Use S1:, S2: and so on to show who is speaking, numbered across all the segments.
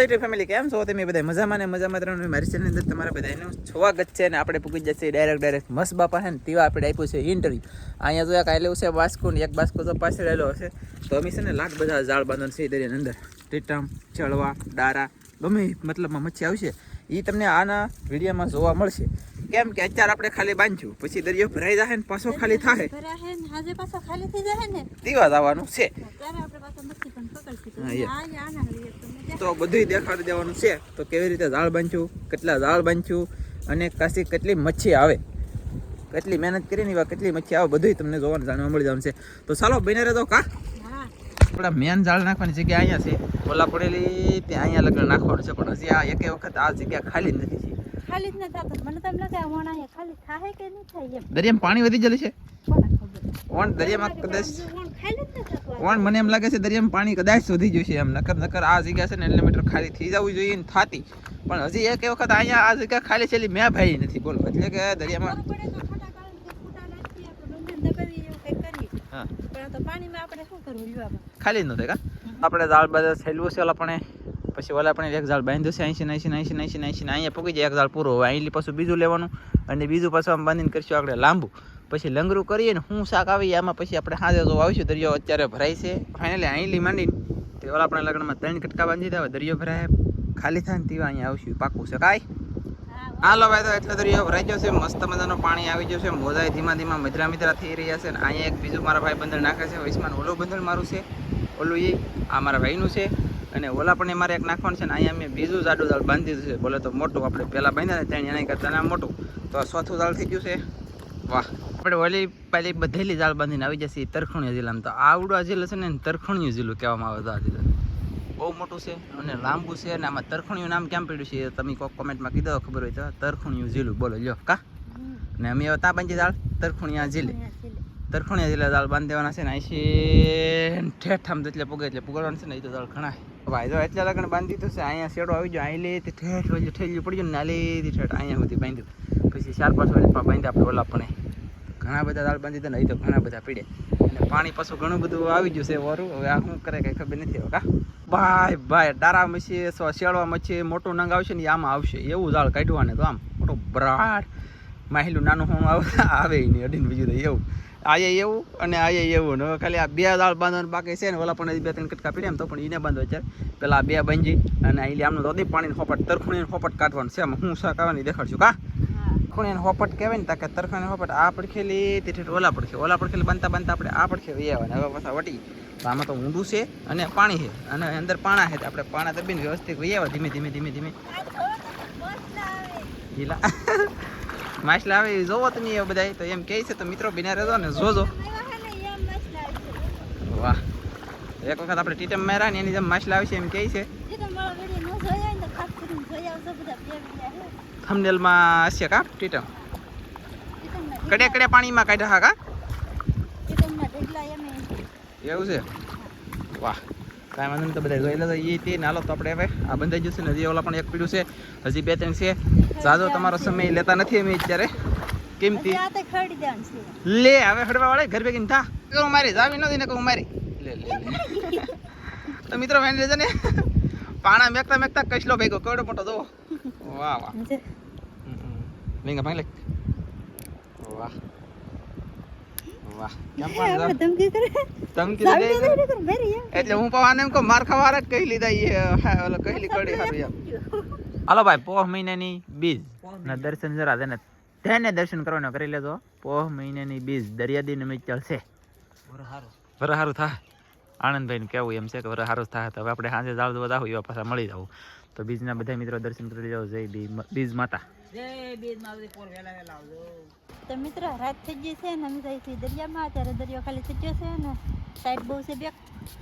S1: YouTube family કેમ છો? તમે બધા મજામાં ને મજામાં ત્રણ મારી ચેનલ અંદર તમારા બધાનું સ્વાગત છે અને આપણે પૂકી જશે ડાયરેક્ટ ડાયરેક્ટ મસ્ત બાપા છે ને તેવા આપણે આપ્યું છે ઇન્ટરવ્યુ અહીંયા જો કાલે છે બાસ્કો ને એક બાસ્કો તો પાછળ આવેલો હશે. તો અમે છે ને લાખ બધા ઝાડ બાંધવાનું છે દરિયાની અંદર. ટીટમ ચળવા ડારા ગમે મતલબમાં મચ્છી આવશે એ તમને આના વિડીયોમાં જોવા મળશે. કેમ કે અત્યારે આપણે ખાલી બાંધ્યું પછી દરિયો ભરાઈ જાય ને પાછો ખાલી થાય
S2: ને
S1: તેવા છે.
S2: જ આના લઈએ તો
S1: બધું દેખાડી દેવાનું છે. તો કેવી રીતે ઝાડ બાંધ્યું કેટલા ઝાડ બાંધ્યું અને કાશી કેટલી મચ્છી આવે. કેટલી મહેનત કરીને એવા કેટલી મચ્છી આવે બધું તમને જોવાનું જાણવા મળી જવાનું છે. તો ચાલો બને રહેતો કા? આપણા મેન ઝાડ નાખવાની જગ્યા અહીંયા છે. ઓલા પડેલી ત્યાં અહીંયા લગ્ન નાખવાનું છે પણ હજી આ એકે વખત આ જગ્યા ખાલી નથી. છે
S2: ખાલી જ ન થતું મને તો એમ લાગે વણા અહીંયા ખાલી થાય કે નહીં થાય એમ.
S1: દરિયામાં પાણી વધી જલે છે? વણ દરિયામાં કદાચ
S2: વણ.
S1: મને એમ લાગે છે દરિયામાં પાણી કદાચ વધી જશે એમ. નકર નકર આ જગ્યા છે ને એટલે મીટર ખાલી થઈ જવું જોઈએ ને થાતી. પણ હજી એક વખત અહીંયા આ જગ્યા ખાલી છેલી મેં ભાઈ નથી બોલો. એટલે કે દરિયામાં હા. ખાલી જ ન થાય કા? આપણે દાળ બધા છેલ્લું છે આપણે પણ પછી ઓલા પણ એક ઝાડ બાંધ્યું છે એંશી એંશી એંશી એંશી ને અહીંયા પૂકી જાય, એક ઝાડ પૂરો હોય. અહીં પાછું બીજું લેવાનું અને બીજું પાછું આમ બાંધીને કરીશું આપણે લાંબુ. પછી લંગરું કરીએ ને હું શાક આવી આમાં પછી આપણે હાજર જો આવીશું દરિયો અત્યારે ભરાય છે. ફાઇનલી અહીંલી માંડીને તે ઓલા આપણા લગ્નમાં ત્રણ કટકા બાંધી દેવા દરિયો ભરાય, ખાલી થાય ને તેવા અહીંયા આવશું. પાકું છે કાંઈ? હાલો ભાઈ, તો એટલે દરિયો ભરાઈ છે, મસ્ત મજાનું પાણી આવી ગયું છે મોજાએ ધીમા ધીમા મિત્રા મિત્રા થઈ રહ્યા છે અને અહીંયા એક બીજું મારા ભાઈ બંદર નાખે છે વૈશ્માન ઓલું બંદર મારું છે, ઓલું એ આ મારા ભાઈનું છે. અને ઓલા પણ મારે એક નાખવાનું છે ને અહીંયા મેં બીજું જાડું દાળ બાંધી દીધું છે. બોલે તો મોટું આપણે પહેલાં બાંધ્યા ત્યાં એના કરતાં મોટું. તો આ ચોથું દાળ થઈ ગયું છે. વાહ. આપણે ઓલી પહેલી બધેલી દાળ બાંધીને આવી જશે તરખણીયા જિલ્લામાં. તો આવડું આ જિલ્લો છે ને તરખણીયું જિલ્લો કહેવામાં આવે તો આ જિલ્લો બહુ મોટું છે અને લાંબુ છે અને આમાં તરખણીયું નામ કેમ પડ્યું છે તમે કોઈક કોમેન્ટમાં કીધો ખબર હોય તો તરખણીયું જિલ્લું. બોલો લ્યો. કા. ને અમે હવે તા બાંધી દાળ? તરખણીયા
S2: છેલ્લે.
S1: તરખણીયા જિલ્લા. દાળ બાંધી દેવાના છે ને અહીં ઠેઠ આમ એટલે પુગે એટલે પુગાડવાનું છે ને એ તો દાળ ઘણા જો એટલે લગન બાંધી દીધું અહીંયા શેડો આવી ગયો, અહીં લેતી ઠેઠ વચ્ચે ઠેલ્યું પડી ગયું ને લેતી ઠેઠ અહીંયા સુધી બાંધ્યું. પછી ચાર પાંચ વર્ષમાં બાંધ્યા આપણે ઓલા પણ. ઘણા બધા દાળ બાંધી દે ને તો ઘણા બધા પીડે અને પાણી પાછું ઘણું બધું આવી ગયું છે વારું. હવે આ શું કરે કંઈ ખબર નથી હવે ભાઈ ભાઈ, ડારા મચી શેળવા મચી, મોટું નંગ આવશે ને આમાં આવશે. એવું દાળ કાઢવાને તો આમ, મોટો બ્રાડ. માહિલું નાનું હું આવે નહીં અડીને બીજું તો એવું. આયે એવું અને આયે એવું. હવે ખાલી આ બે દાળ બાંધવાનું બાકી છે ને ઓલા પણ બે ત્રણ કટકા પીડ્યા તો પણ એને બાંધવા છે. પેલા બે બંજી અને અહીં આમનું તો પાણીને હોપટ તરખુણી હોપટ કાઢવાનું છે. હું શા કરવાની દેખાડશું કા? ખૂણી હોપટ કહેવાય ને તાકે તરખાને હોપટ આ પડખેલી તેથી ઓલા પડખે ઓલા પડખેલી બનતા બનતા આપણે આ પડખે વહી આવવાના. હવે પાછા વટી. તો આમાં તો ઊંડું છે અને પાણી છે. અને અંદર પાણા છે આપણે પાણા દબીને વ્યવસ્થિત વહી આવ્યા ધીમે ધીમે ધીમે ધીમે. ઢીલા. માછલા આવે જોવો નહીં એ બધા તો એમ કહે છે, તો મિત્રો, બિના રહેજો ને, જોજો. વાહ. એક વખત આપણે ટીટમ માર્યા ને એની જેમ માછલા આવશે એમ કહે છે.
S2: થમનેલમાં તો તો
S1: હશે કા ટીટમ?
S2: કડ્યા
S1: કડે પાણીમાં કાઢ્યા હા કા? એવું છે? વાહ. કાંઈ વાંધો નહીં, તો બધા જોઈ લેજો. એ તે નાલો તો આપણે હવે આ બંધાઈ જશે ને, હજી ઓલા પણ એક પીડ્યું છે, હજી બે ત્રણ છે. જાજો તમારો સમય લેતા નથી અમે અત્યારે. કિંમતી લે હવે હડવા વાળે ઘર ભેગી થા. કે હું મારી જાવી નથી ને કહું મારી. લે લે લે. તો મિત્રો વેણ લેજો ને. પાણા મેકતા મેકતા કસલો ભેગો કડો મોટો જો વાહ વાહ. વેંગા ભાઈ લે. વાહ. વાહ. દે એટલે હું પવાને એમ કહું માર ખાવા કહી લીધા એ હા, ઓલો કહી કડી હારું એમ. હાલો ભાઈ પોહ મહિનાની બીજ. ના દર્શન જરા તેને તેને દર્શન કરવાનો કરી લેજો. પોહ મહિનાની બીજ દરિયાદી નિમિત્ત ચાલશે વર હારું. થાય આનંદભાઈ ને કેવું એમ છે કે વર હારું થાય તો હવે આપણે સાંજે જાળ જોવા જાવ એવા પાછા મળી જાવ તો બીજના બધા મિત્રો દર્શન કરી લેજો. જય બીજ માતા.
S2: તો મિત્રો રાત થઈ ગઈ છે ને અમે છીએ દરિયામાં અત્યારે દરિયો ખાલી થઈ ગયો છે ને સાઈડ બહુ છે બેક.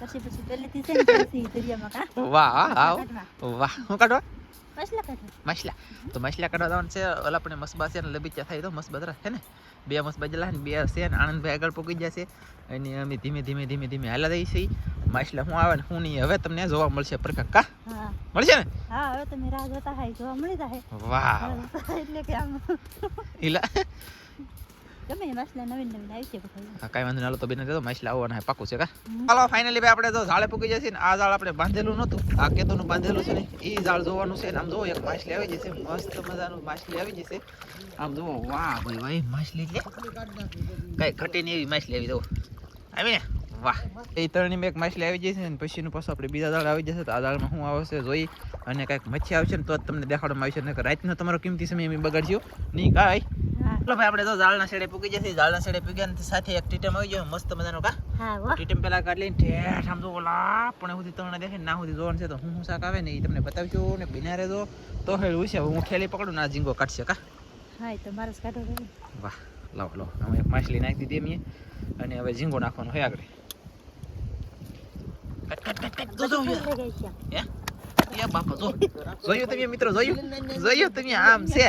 S2: પછી પછી પહેલેથી છે ને દરિયામાં કા?
S1: વાહ આવ વાહ હું કાઢવા?
S2: મસલા
S1: તો મસલા કાઢવા જવાનું છે. ઓલા પણ મસબા છે ને લબીચા થાય તો મસબા છે ને. બે મસબા જેલા ને બે છે ને આનંદભાઈ આગળ પહોંચી જશે અને અમે ધીમે ધીમે ધીમે ધીમે હાલા દઈ છીએ. મસલા શું આવે ને હું નહીં હવે તમને જોવા મળશે પ્રકા કા?
S2: હા.
S1: મળશે ને?
S2: હા હવે તમે રાહ જોતા હોય જોવા મળી જાય.
S1: વાહ
S2: એટલે કે આમ.
S1: ઈલા.
S2: ગમે એ માછલા નવીન નવીન આવી છે
S1: હા કાંઈ વાંધો નાલો તો બેન તો માછલા આવવાના હે, પાકું છે કા? હાલો ફાઇનલી ભાઈ આપણે તો ઝાડે પૂકી જશે ને આ ઝાડ આપણે બાંધેલું નહોતું. આ કેતોનું બાંધેલું છે ને એ ઝાડ જોવાનું છે ને આમ જોવો એક માછલી આવી જશે મસ્ત મજાનું માછલી આવી જશે. આમ જોવો વાહ ભાઈ ભાઈ માછલી એટલે કઈ ઘટે નહીં એવી માછલી આવી જવો આવી ને? વાહ. એ ત્રણની એક માછલી આવી જશે ને પછીનું પાછું આપણે બીજા દાળ આવી જશે તો આ દાળમાં શું આવશે જોઈ અને કાંઈક મચ્છી આવશે ને તો જ તમને દેખાડવામાં આવશે નકર રાતનો તમારો કિંમતી સમય એમ બગાડશો. નહીં કાંઈ. ચાલો ભાઈ આપણે તો ઝાડના શેડે પૂકી જશે ઝાડના શેડે પૂકી અને સાથે એક ટીટમ આવી ગયો મસ્ત મજાનો કા?
S2: હા
S1: ટીટમ પેલા કાઢી લઈને ઠેઠ આમ તો ઓલા પણ સુધી તમને દેખે ના સુધી જોવાનું છે તો હું હું શાક આવે ને એ તમને બતાવજો ને બિના રહેજો. તો હેડ ઉશે હું ખેલી પકડું ના ઝીંગો કાઢશે કા?
S2: હા તો મારો કાઢો
S1: વાહ લાવો લાવો. અમે એક માછલી નાખી દીધી અમે અને હવે ઝીંગો નાખવાનો હોય આગળ. કટ, કટ, કટ, કટ, જો, જો,
S2: બધું
S1: જો.
S2: થઈ ગઈ છે.
S1: હે? એ બાપા જો. જોયું તમે મિત્રો જોયું? જોયું તમે? આમ છે.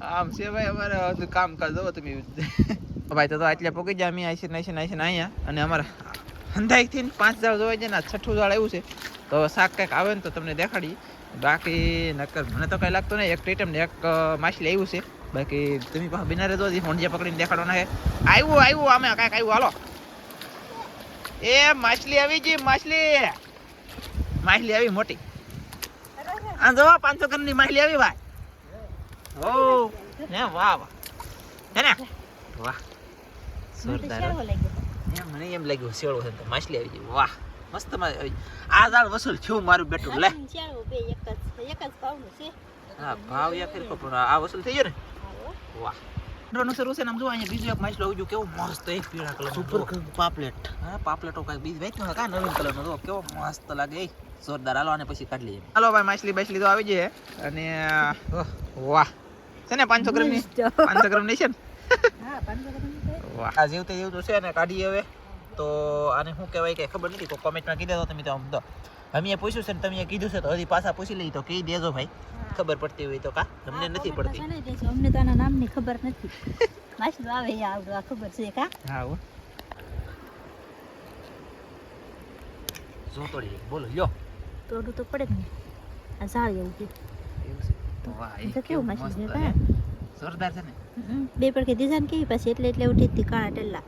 S1: આમ છે ભાઈ, અમારે બધું કામ કાજ જોવો તમે ભાઈ, તો આટલે પોકી જાય અમે આઈસી નાઈસી નાઈસી અહીંયા અને અમારે હંધાઈથી પાંચ ઝાડ જોવાય છે ને છઠ્ઠું ઝાડ આવ્યું છે. તો શાક કંઈક આવે ને તો તમને દેખાડી. બાકી નક્કર મને તો કંઈ લાગતું નહીં, એક ટેટમ ને એક માછલી આવ્યું છે. બાકી તમે પાસે બિના રહેજો હજી હોંડિયા પકડીને દેખાડવાના છે. આવ્યું આવ્યું અમે કાંઈક આવ્યું હાલો. એ માછલી આવી ગઈ, માછલી. માછલી આવી મોટી. આ જો પાંચસો ગ્રામની માછલી આવી ભાઈ. ઓ ને વાહ વાહ. હે ને? વાહ.
S2: મને
S1: જોરદાર એમ મને એમ લાગ્યું શેળો છે તો માછલી આવી ગઈ. વાહ મસ્ત. આ દાળ વસૂલ થયું મારું બેટું લે.
S2: હા, એક જ એક જ ભાવનું
S1: હા ભાવ યા ફેર પણ આ વસૂલ થઈ ગયો ને? વાહ. નું શરૂ છે ને આમ જો અહીંયા બીજું એક માછલું આવી ગયું કેવું મસ્ત એક પીળા કલર સુપર પાપલેટ. હા પાપલેટો કાંઈક બીજ વેચ્યો કા નવીન કલરનો જો કેવો મસ્ત લાગે એ. જોરદાર હાલો અને પછી કાઢી લઈએ. હાલો ભાઈ માછલી બાછલી તો આવી જાય અને ઓહ, વાહ. છે ને પાંચસો ગ્રામની પાંચસો ગ્રામની છે ને?
S2: ગ્રામ છે.
S1: વાહ. આ જીવતે જીવતું છે ને કાઢીએ હવે. તો આને શું કહેવાય કે ખબર નથી કોઈ કોમેન્ટમાં કીધા તો તમે તો આમ તો. અમે પૂછ્યું છે ને તમે કીધું છે તો હજી પાછા પૂછી લઈ તો કહી દેજો ભાઈ. ખબર પડતી હોય તો કા
S2: અમને
S1: નથી પડતી.
S2: અમને તો આના નામની ખબર નથી. માછલું આવે એ આવડું આ ખબર છે કા?
S1: હા હો. જોતોડી બોલો લ્યો.
S2: તોડું તો પડે જ ને આ ઝાડ એવું છે
S1: તો
S2: કેવું
S1: કેવું
S2: છે. કા?
S1: જોરદાર છે ને
S2: બે પડખે દીધા ને કેવી પછી એટલે એટલે ઉઠી હતી કાણા ટેલા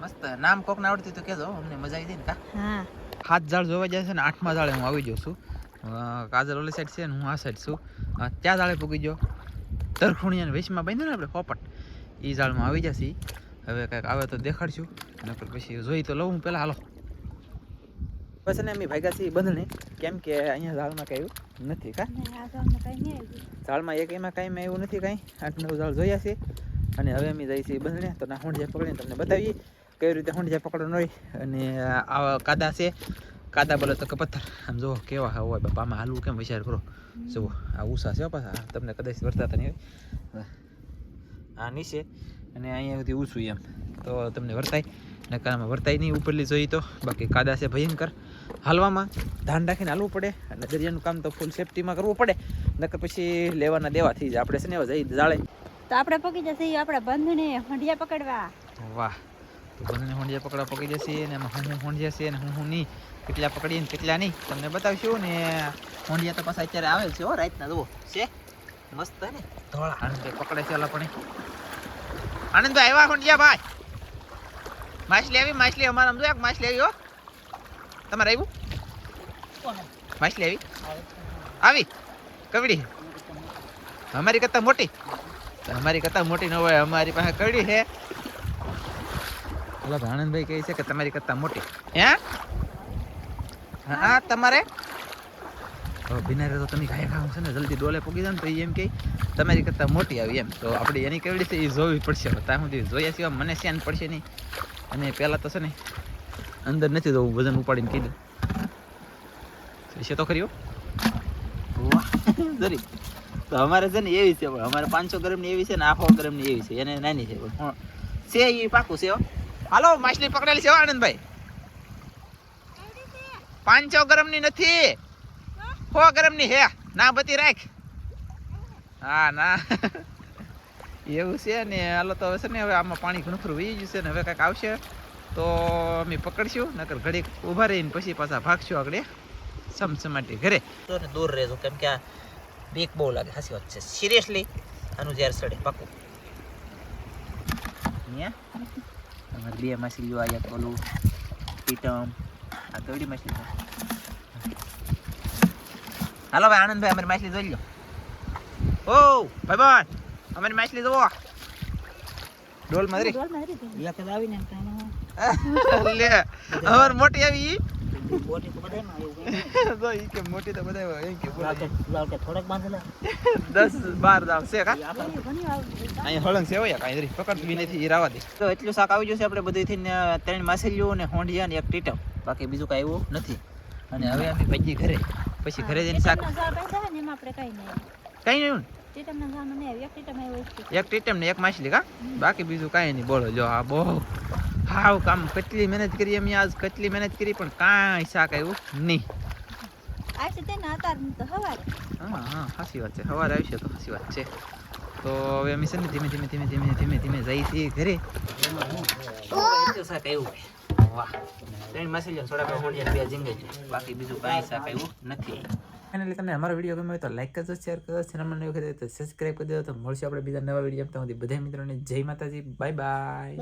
S1: મસ્ત નામ કોક ના આવડતી તો કહેજો અમને મજા આવી જાય ને કા
S2: હા
S1: હાથ ઝાડ જોવા જાય છે ને આઠમા ઝાડે હું આવી જાઉં છું કાજલ ઓલી સાઈડ છે ને હું આ સાઈડ છું ત્યાં ઝાડે પૂગી ગયો તરખુણિયાને વેચમાં બાંધ્યો ને આપણે પોપટ એ ઝાડમાં આવી જશે હવે કંઈક આવે તો દેખાડશું નકર પછી જોઈ તો લઉં પહેલાં હાલો ને અમે ભાગ્યા છીએ બંધને કેમ કે અહીંયા ઝાડમાં કઈ નથી કા?
S2: ઝાડમાં
S1: એક એમાં કાંઈ એવું નથી કાંઈ. આઠ નવ ઝાડ જોયા છે. અને હવે અમે જઈએ છીએ બંધને તો ના હોંડિયા પકડીને તમને બતાવીએ કઈ રીતે હોંડિયા પકડવાનો હોય અને આ કાદા છે. કાદા બોલે તો કે પથ્થર. આમ જુઓ કેવા હોય બાપા આમાં હાલવું કેમ વિચાર કરો. જુઓ આ ઉષા છે પાછા. તમને કદાચ વર્તાતા નહીં હોય. આ નીચે અને અહીંયા સુધી ઊંચું એમ. તો તમને વર્તાય. નકારામાં વર્તાય નહીં ઉપરલી જોઈએ તો. બાકી કાદા છે ભયંકર. હાલવામાં ધ્યાન રાખીને હાલવું પડે અને દરિયાનું કામ તો ફૂલ સેફટીમાં કરવું પડે. નકર પછી લેવાના દેવાથી જ આપણે છે ને એવા જઈ જાળે.
S2: તો આપણે પકી જશે આપણે બંધને હંડિયા પકડવા.
S1: વાહ. તો બંને હોંડિયા પકડવા પકી જશે અને એમાં હું હું હોંડિયા છે અને હું હું નહીં. કેટલા પકડીએ ને કેટલા નહીં તમને બતાવશું ને હોંડિયા તો પાછા અત્યારે આવે છે હો રાતના જુઓ. છે? મસ્ત ને. ધોળા. આનંદભાઈ પકડે છે ઓલા પણ આનંદભાઈ આવ્યા હોંડિયા ભાઈ. માછલી આવી માછલી અમારા સમજો એક માછલી આવી હો? તમારે આવ્યું? માછલી આવી? આવી? કવડી? અમારી કરતા મોટી? અમારી કરતા મોટી ન હોય અમારી પાસે કવડી છે. ઓલા ભાણંદભાઈ કહે છે કે તમારી કરતા મોટી. હે? હા તમારે? હવે બિનારે તો તમે ખાઈ ખાવ છે ને જલ્દી ડોલે પૂગી જાય ને તો એમ કે તમારી કરતા મોટી આવી એમ. તો આપણે એની કેવડી છે એ જોવી પડશે. ત્યાં સુધી જોયા સિવાય મને સેન પડશે નહીં. અને પહેલાં તો છે ને અંદર નથી જવું વજન ઉપાડીને કીધું છે તો ખરી જરી તો અમારે છે ને એવી છે, પણ અમારે પાંચસો ગ્રામની એવી છે ને આઠસો ગ્રામની એવી છે. એને નાની છે, પણ છે એ પાકું છે હાલો, માછલી પકડેલી છે આનંદભાઈ. પાંચસો ગ્રામની નથી. સો ગ્રામની હે. ના બતી રાખ. હા, ના. એવું છે ને, હાલો તો હવે છે ને, હવે આમાં પાણી ઘણું ખરું વહી ગયું છે ને, હવે કાંઈક આવશે. તો અમે પકડશું નકર ઘડીક ઊભા રહીને પછી પાછા ભાગશું આગળ સમસમાટી ઘરે. તો દૂર રહેજો કેમ કે આ બીક બહુ લાગે સાચી વાત છે. સિરિયસલી આનું ઝેર સડે પાકું. અહીંયા? અમારે બે માછલી જો આયા ઓલું પીટમ આ કેવડી માછલી હાલો ભાઈ આનંદભાઈ અમારી માછલી જોઈ લો ઓ ભાઈ ભાઈ અમારી માછલી જોવો. ડોલ મારી
S2: ડોલ મારી. એક આવીને
S1: લે અમાર મોટી આવી ઈ.
S2: તો બધાયમાં આવ્યું
S1: તો ઈ કે મોટી તો બધા એમ કે
S2: લાવ કે થોડાક બાંધેલા
S1: દસ બાર દાવ છે કા? અહીંયા હળંગ છે હોય કાંઈ ધરી પકડ બી નથી ઈ રાવા દે. તો એટલું શાક આવી જશે આપણે બધું થઈને ત્રણ માછલીઓ ને હોંડિયા ને એક ટીટમ. બાકી બીજું કાંઈ એવું નથી. અને હવે અમે ભજી ઘરે. પછી ઘરે જઈને શાક
S2: બાંધ્યા કાંઈ નહીં. એક ટીટમ
S1: ને એક માછલી કા? બાકી બીજું કાંઈ નહીં બોલો જો આ બહુ હાવ કામ કેટલી મહેનત કરી અમે આજ કેટલી મહેનત કરી પણ કાંઈ શાક આવ્યું નહીં.
S2: આ તેને અતાર તો હવારે.
S1: હા હા સાચી વાત છે. સવારે આવશે તો સાચી વાત છે. તો હવે અમે છે ને ધીમે ધીમે ધીમે ધીમે ધીમે ધીમે જઈ છીએ ઘરે. શાક આવ્યું વાહ. ત્રણ માછલીઓ થોડા બે હોડિયા બે ઝીંગે બાકી બીજું કાંઈ શાક આવ્યું નથી. ફાઇનલી તમને અમારો વીડિયો ગમ્યો હોય તો લાઈક કરજો શેર કરજો. ચેનલમાં નવી વખતે તો સબસ્ક્રાઈબ કરી દો તો મળશું આપણે બીજા નવા વીડિયો સુધી. બધા મિત્રોને જય માતાજી. Bye bye.